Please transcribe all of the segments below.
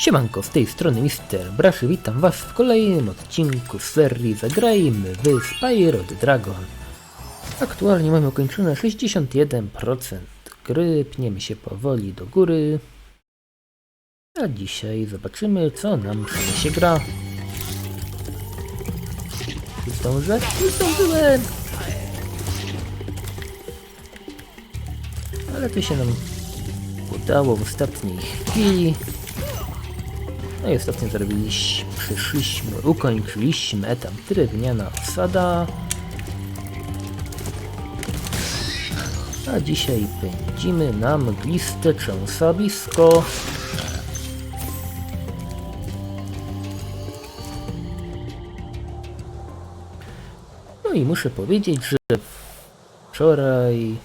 Siemanko, z tej strony Mister Braszy, witam was w kolejnym odcinku serii Zagrajmy w Spyro the Dragon. Aktualnie mamy ukończone 61% gry, pniemy się powoli do góry. A dzisiaj zobaczymy co nam przyniesie gra. Czy zdążę? Zdążyłem! Ale to się nam udało w ostatniej chwili. No i ostatnio zrobiliśmy, przyszliśmy, ukończyliśmy etap drewniana osada. A dzisiaj pędzimy na mgliste trzęsawisko. No i muszę powiedzieć, że wczoraj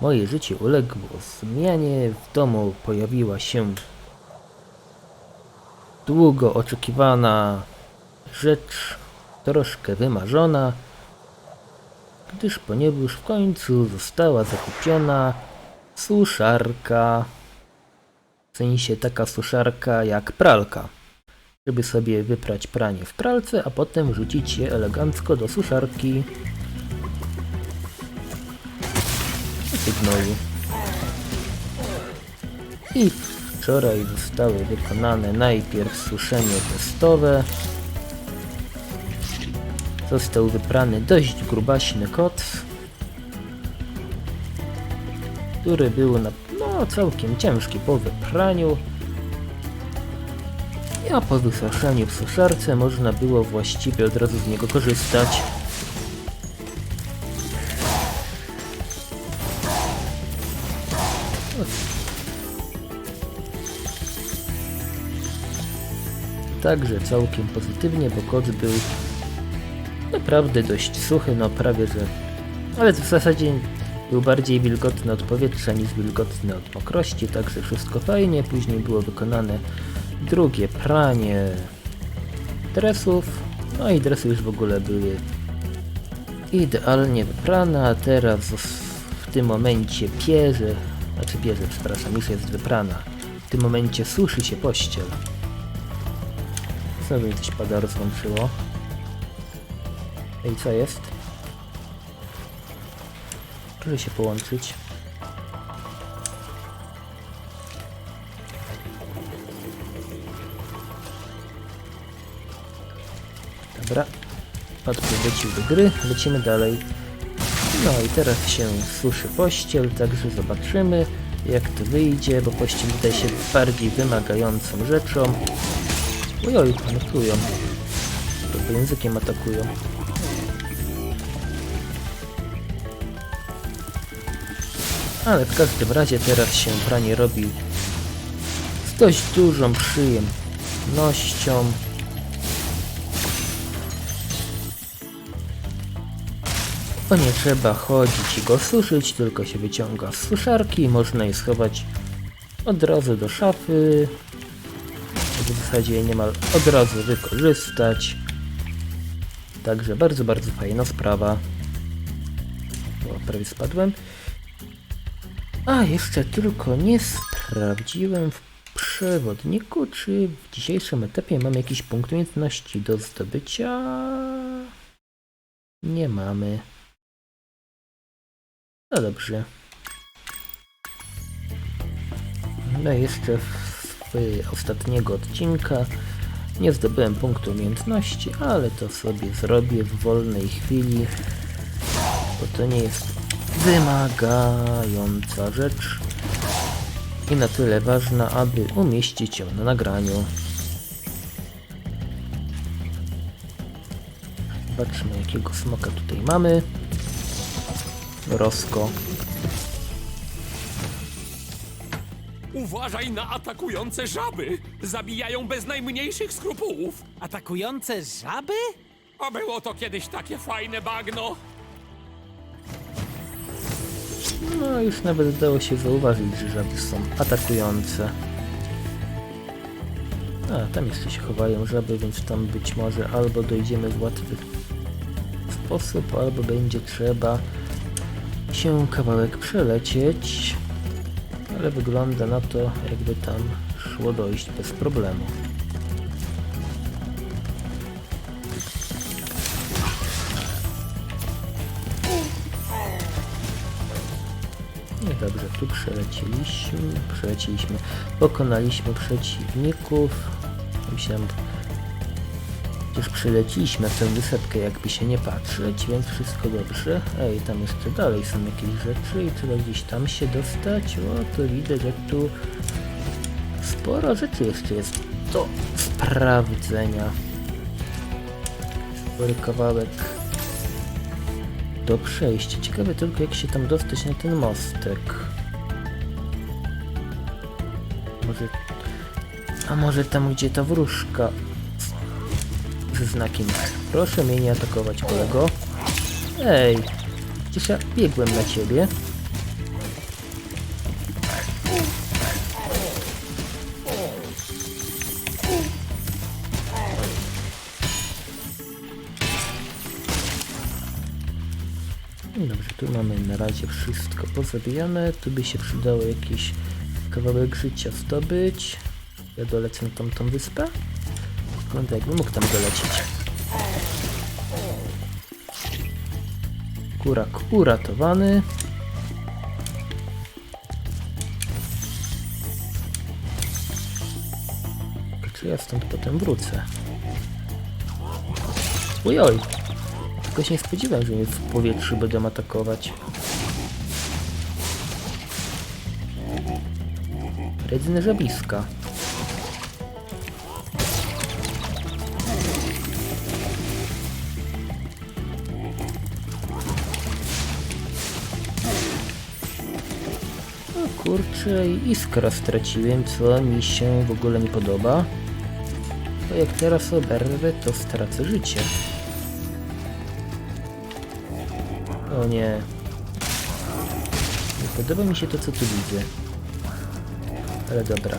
moje życie uległo zmianie. W domu pojawiła się długo oczekiwana rzecz, troszkę wymarzona, gdyż ponieważ w końcu została zakupiona suszarka, w sensie taka suszarka jak pralka, żeby sobie wyprać pranie w pralce, a potem wrzucić je elegancko do suszarki. Sygnoju. I wczoraj zostały wykonane najpierw suszenie testowe. Został wyprany dość grubaśny koc, który był na, no, całkiem ciężki po wypraniu. A po wysuszeniu w suszarce można było właściwie od razu z niego korzystać. Także całkiem pozytywnie, bo koc był naprawdę dość suchy, no prawie że... Ale w zasadzie był bardziej wilgotny od powietrza niż wilgotny od mokrości, także wszystko fajnie. Później było wykonane drugie pranie dresów. No i dresy już w ogóle były idealnie wyprane, a teraz w tym momencie pierze, znaczy pierze, przepraszam, już jest wyprana. W tym momencie suszy się pościel. Znowu mi coś pada rozłączyło. Ej, co jest? Proszę się połączyć. Dobra. Padł wrócił do gry. Lecimy dalej. No i teraz się suszy pościel, także zobaczymy jak to wyjdzie, bo pościel wydaje się bardziej wymagającą rzeczą. Ojoj, atakują. To językiem atakują. Ale w każdym razie teraz się pranie robi z dość dużą przyjemnością. Bo nie trzeba chodzić i go suszyć, tylko się wyciąga z suszarki, można je schować od razu do szafy, w zasadzie niemal od razu wykorzystać. Także bardzo, bardzo fajna sprawa. O, prawie spadłem. A, jeszcze tylko nie sprawdziłem w przewodniku, czy w dzisiejszym etapie mamy jakiś punkt umiejętności do zdobycia. Nie mamy. No dobrze. No jeszcze w ostatniego odcinka. Nie zdobyłem punktu umiejętności, ale to sobie zrobię w wolnej chwili, bo to nie jest wymagająca rzecz i na tyle ważna, aby umieścić ją na nagraniu. Zobaczmy jakiego smoka tutaj mamy. Rosko. Uważaj na atakujące żaby! Zabijają bez najmniejszych skrupułów! Atakujące żaby? A było to kiedyś takie fajne bagno! No już nawet dało się zauważyć, że żaby są atakujące. A, tam jeszcze się chowają żaby, więc tam być może albo dojdziemy w łatwy sposób, albo będzie trzeba się kawałek przelecieć. Ale wygląda na to, jakby tam szło dojść bez problemu. No dobrze, tu przeleciliśmy, przeleciliśmy, pokonaliśmy przeciwników. Myślałem, już przyleciliśmy tę wysepkę, jakby się nie patrzeć, więc wszystko dobrze. Ej, tam jeszcze dalej są jakieś rzeczy i trzeba gdzieś tam się dostać. O, to widać, jak tu sporo rzeczy jeszcze jest do sprawdzenia. Spory kawałek do przejścia. Ciekawe tylko, jak się tam dostać na ten mostek. Może... A może tam, gdzie ta wróżka ze znakiem Proszę mnie nie atakować, kolego. Ej, przecież ja biegłem na ciebie. No Dobrze, tu mamy na razie wszystko pozabijane. Tu by się przydało jakiś kawałek życia zdobyć. Ja dolecę na tamtą wyspę. Wygląda jakby mógł tam dolecieć. Kurak uratowany. Czy ja stąd potem wrócę? Ojoj! Tylko się nie spodziewałem, że mnie w powietrzu będą atakować. Redziny żabiska. I iskra straciłem, co mi się w ogóle nie podoba. Bo jak teraz oberwę, to stracę życie. O nie. Nie podoba mi się to, co tu widzę. Ale dobra.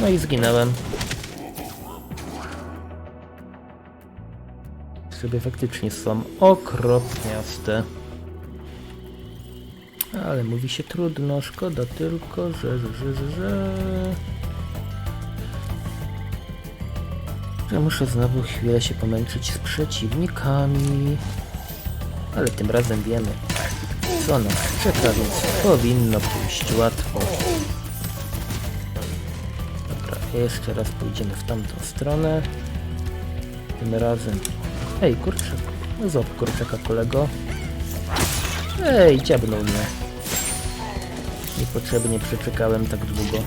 No i zginąłem. Sobie faktycznie są okropniaste. Ale mówi się trudno, szkoda tylko, że, że, że, że, muszę znowu chwilę się pomęczyć z przeciwnikami. Ale tym razem wiemy, co nas czeka, więc powinno pójść łatwo. Dobra, jeszcze raz pójdziemy w tamtą stronę. Tym razem... Ej, kurczak. No złap kurczaka, kolego. Ej, dziabnął mnie. Niepotrzebnie przeczekałem tak długo.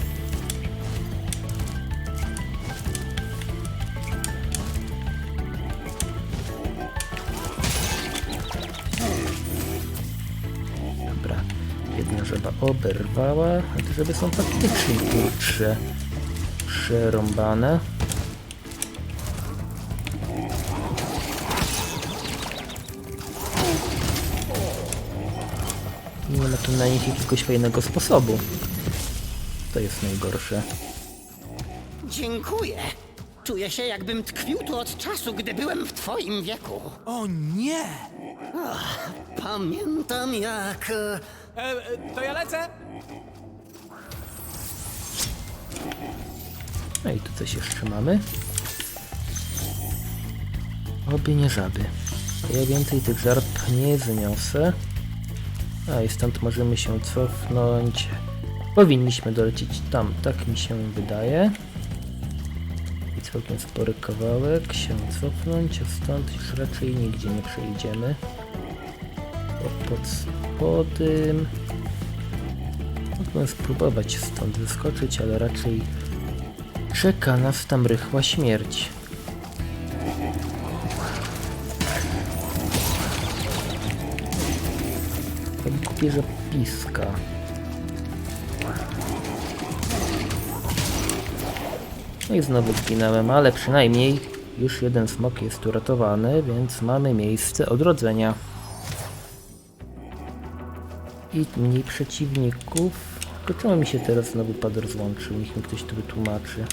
Dobra, jedna żaba oberwała, a te żaby są faktycznie kurcze przerąbane. Na nich jakiegoś fajnego sposobu. To jest najgorsze. Dziękuję. Czuję się, jakbym tkwił tu od czasu, gdy byłem w twoim wieku. O nie! Pamiętam jak... e, E, e, to ja lecę? No i tu coś jeszcze mamy. Obie nie żaby. Ja więcej tych żarb nie zniosę. A i stąd możemy się cofnąć. Powinniśmy dolecieć tam, tak mi się wydaje. I całkiem spory kawałek się cofnąć, a stąd już raczej nigdzie nie przejdziemy. Bo pod spodem... Mógłbym spróbować stąd wyskoczyć, ale raczej Czeka nas tam rychła śmierć. Jak kupię zapiska. No i znowu zginąłem, ale przynajmniej już jeden smok jest uratowany, więc mamy miejsce odrodzenia. I mniej przeciwników. Tylko czemu mi się teraz znowu pad rozłączył? Niech mi ktoś to wytłumaczy.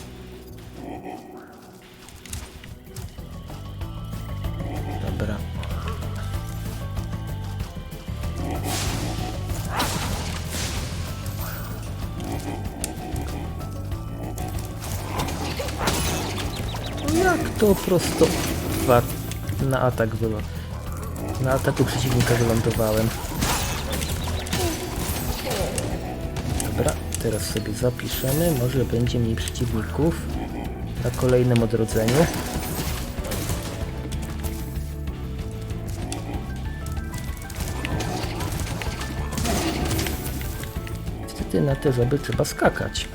To prosto na atak było? Na ataku przeciwnika wylądowałem. Dobra, teraz sobie zapiszemy. Może będzie mniej przeciwników na kolejnym odrodzeniu. Niestety na te żaby trzeba skakać.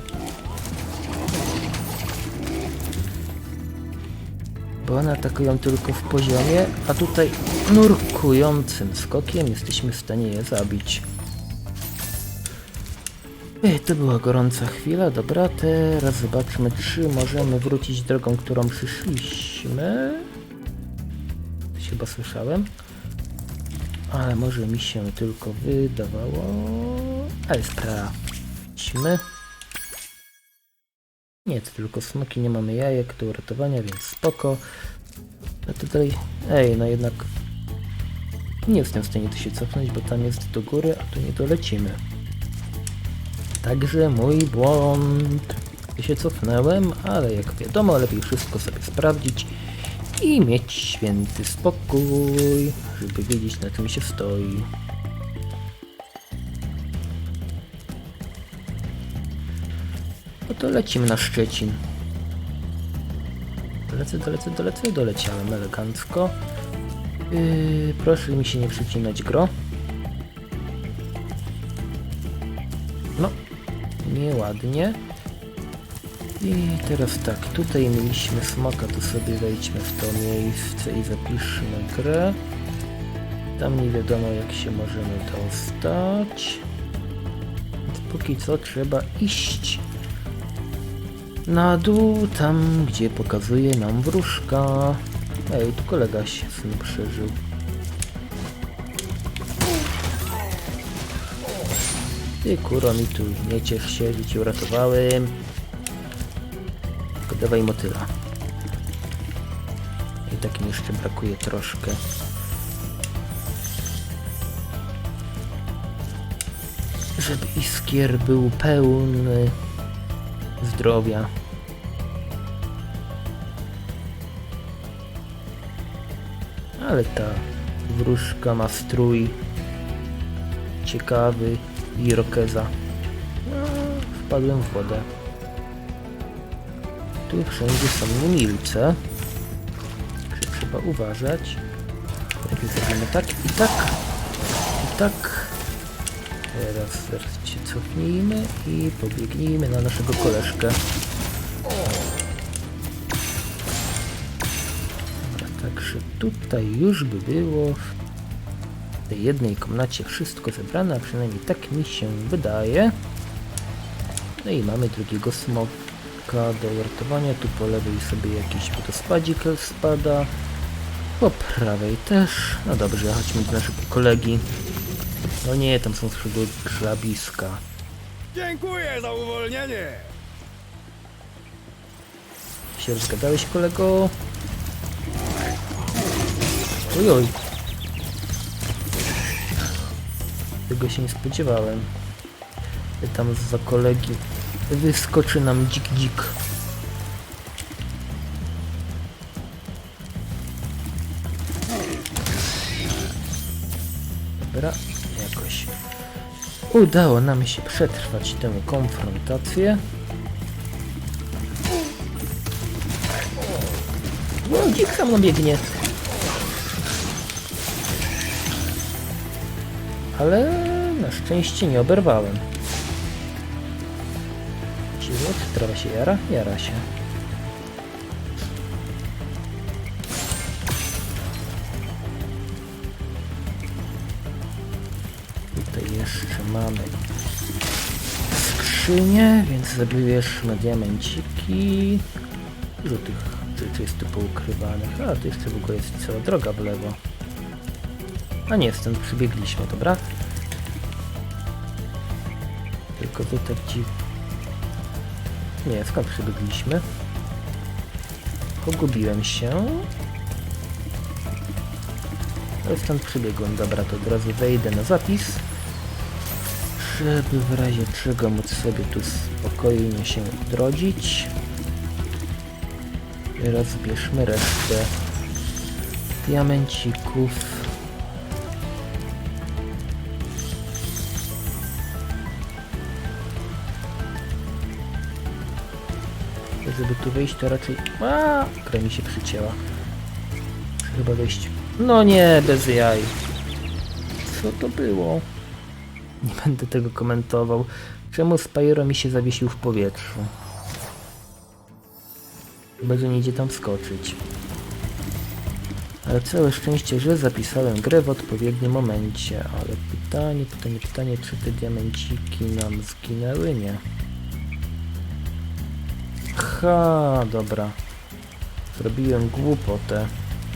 Bo one atakują tylko w poziomie, a tutaj nurkującym skokiem jesteśmy w stanie je zabić. Ej, to była gorąca chwila, dobra, teraz zobaczmy, czy możemy wrócić drogą, którą przyszliśmy. Coś chyba słyszałem. Ale może mi się tylko wydawało. Ale sprawdźmy. Nie, to tylko smoki, nie mamy jajek do uratowania, więc spoko. A tutaj... Ej, no jednak... Nie jestem w stanie tu się cofnąć, bo tam jest do góry, a tu nie dolecimy. Także mój błąd. Ja się cofnąłem, ale jak wiadomo, lepiej wszystko sobie sprawdzić i mieć święty spokój, żeby wiedzieć na czym się stoi. To lecimy na Szczecin. Dolecę, dolecę, dolecę, doleciałem elegancko. Yy, proszę mi się nie przycinać gro. No, nieładnie. I teraz tak, tutaj mieliśmy smoka, to sobie wejdźmy w to miejsce i zapiszmy grę. Tam nie wiadomo jak się możemy dostać. Póki co trzeba iść na dół, tam gdzie pokazuje nam wróżka. Ej, tu kolega się snu przeżył. Ty kuro mi tu nie ciesz się, że cię uratowałem. Tylko motyla. I tak mi jeszcze brakuje troszkę. Żeby iskier był pełny zdrowia. Ale ta wróżka ma strój ciekawy i rokeza. No, wpadłem w wodę. Tu wszędzie są. Także trzeba uważać. Lepiej zrobimy tak i tak. I tak. Teraz, teraz cofnijmy i pobiegnijmy na naszego koleżkę. Także tutaj już by było w tej jednej komnacie wszystko zebrane, a przynajmniej tak mi się wydaje. No i mamy drugiego smoka do uratowania. Tu po lewej sobie jakiś wodospadzik spada. Po prawej też. No dobrze, chodźmy do naszego kolegi. No nie, tam są żabiska. Dziękuję za uwolnienie! Się rozgadałeś kolego? Ojoj. Tego się nie spodziewałem. Tam za kolegi wyskoczy nam dzik dzik. Dobra, udało nam się przetrwać tę konfrontację. No, dzik za biegnie. Ale na szczęście nie oberwałem. Ciwot, trawa się jara? Jara się. Jeszcze mamy skrzynię, więc zabierzmy diamenciki. Dużo tych rzeczy jest tu poukrywanych. A, tu jeszcze w ogóle jest cała droga w lewo. A nie, stąd przybiegliśmy, dobra? Tylko tutaj ci... Nie, skąd przybiegliśmy? Pogubiłem się. Ale stąd przybiegłem, dobra, to od razu wejdę na zapis. Żeby w razie czego móc sobie tu spokojnie się odrodzić. Teraz zbierzmy resztę diamencików. Żeby tu wyjść, to raczej... A, gra mi się przycięła. Chyba wyjść. No nie, bez jaj. Co to było? Nie będę tego komentował. Czemu Spyro mi się zawiesił w powietrzu? Chyba, że nie idzie tam wskoczyć. Ale całe szczęście, że zapisałem grę w odpowiednim momencie. Ale pytanie, pytanie, pytanie, czy te diamenciki nam zginęły? Nie. Ha, dobra. Zrobiłem głupotę.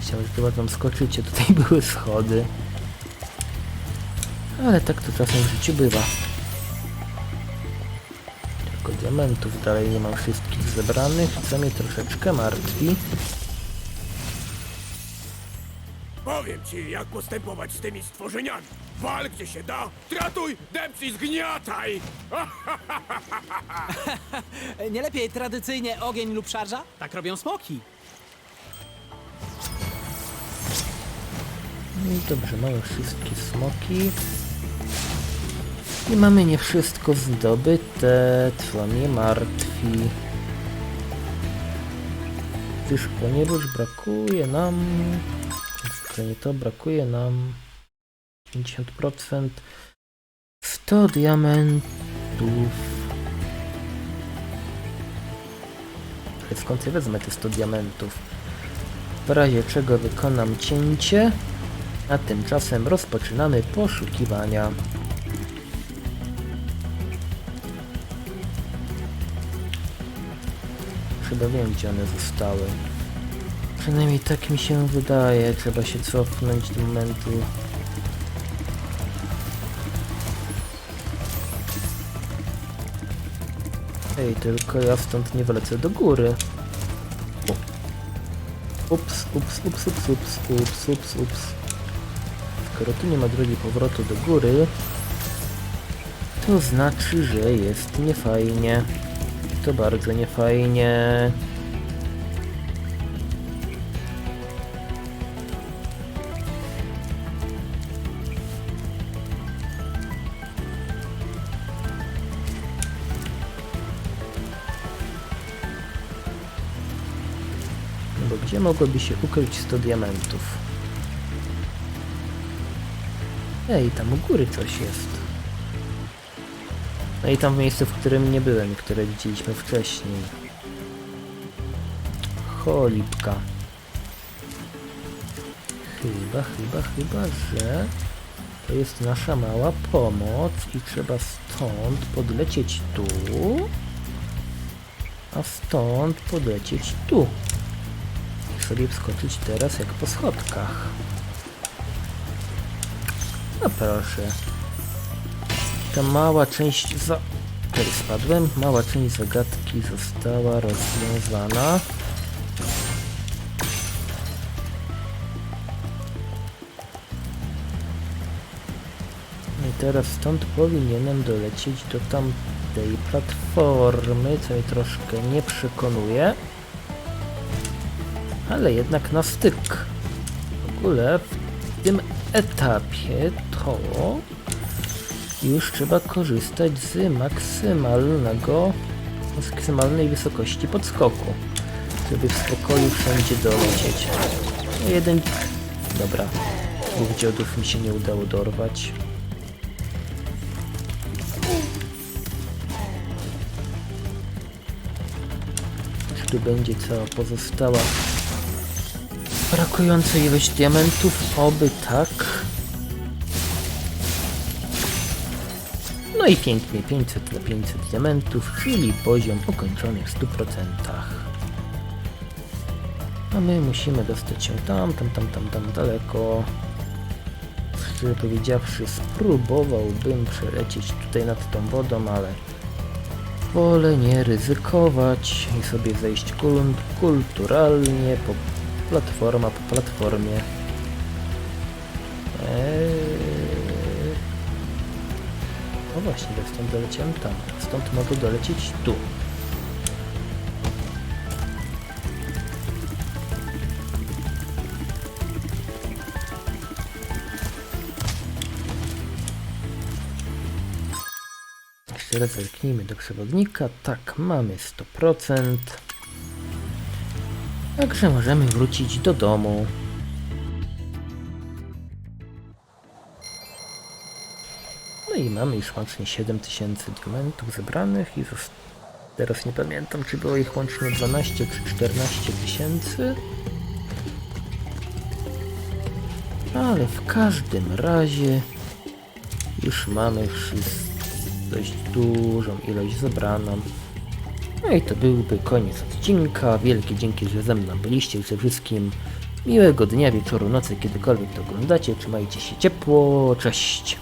Chciałem, że chyba tam skoczycie. Tutaj były schody. Ale tak to czasem w życiu bywa. Tylko diamentów dalej nie mam wszystkich zebranych, co mnie troszeczkę martwi. Powiem ci, jak postępować z tymi stworzeniami. Wal gdzie się da, tratuj, depcij, zgniataj! Nie lepiej tradycyjnie ogień lub szarża? Tak robią smoki. No i dobrze, mamy wszystkie smoki. I mamy nie wszystko zdobyte, co mnie martwi. Gdyż ponieważ brakuje nam... To nie to, brakuje nam 50% 100 diamentów. Ale skąd ja wezmę te 100 diamentów? W razie czego wykonam cięcie, a tymczasem rozpoczynamy poszukiwania. Chyba wiem, gdzie one zostały. Przynajmniej tak mi się wydaje. Trzeba się cofnąć do momentu. Ej, tylko ja stąd nie wlecę do góry. Ups, ups, ups, ups, ups, ups, ups, ups. Skoro tu nie ma drogi powrotu do góry, to znaczy, że jest niefajnie. To bardzo niefajnie. No bo gdzie mogłoby się ukryć 100 diamentów? Ej, tam u góry coś jest. No i tam w miejscu, w którym nie byłem, i które widzieliśmy wcześniej. Cholipka. Chyba, chyba, chyba, że to jest nasza mała pomoc i trzeba stąd podlecieć tu, a stąd podlecieć tu. I sobie wskoczyć teraz jak po schodkach. No proszę. Ta mała część za... Tutaj spadłem. Mała część zagadki została rozwiązana. No I teraz stąd powinienem dolecieć do tamtej platformy, co mnie troszkę nie przekonuje. Ale jednak na styk. W ogóle w tym etapie to już trzeba korzystać z maksymalnego, maksymalnej wysokości podskoku, żeby w spokoju wszędzie dolecieć. No jeden... Dobra, dwóch dziodów mi się nie udało dorwać. Czy tu będzie cała pozostała brakująca ilość diamentów? Oby tak. No i pięknie, 500 na 500 diamentów, czyli poziom ukończony w 100%. A my musimy dostać się tam, tam, tam, tam, tam daleko. Szczerze powiedziawszy, spróbowałbym przelecieć tutaj nad tą wodą, ale wolę nie ryzykować i sobie zejść kul kulturalnie po platforma po platformie. Eee właśnie, jak stąd doleciałem tam. Stąd mogę dolecieć tu. Jeszcze raz zerknijmy do przewodnika. Tak, mamy 100%. Także możemy wrócić do domu. I mamy już łącznie 7000 diamentów zebranych i teraz nie pamiętam czy było ich łącznie 12 czy 14 tysięcy. Ale w każdym razie już mamy dość dużą ilość zebraną. No i to byłby koniec odcinka. Wielkie dzięki, że ze mną byliście. Wszystkim miłego dnia, wieczoru, nocy, kiedykolwiek to oglądacie. Trzymajcie się ciepło. Cześć!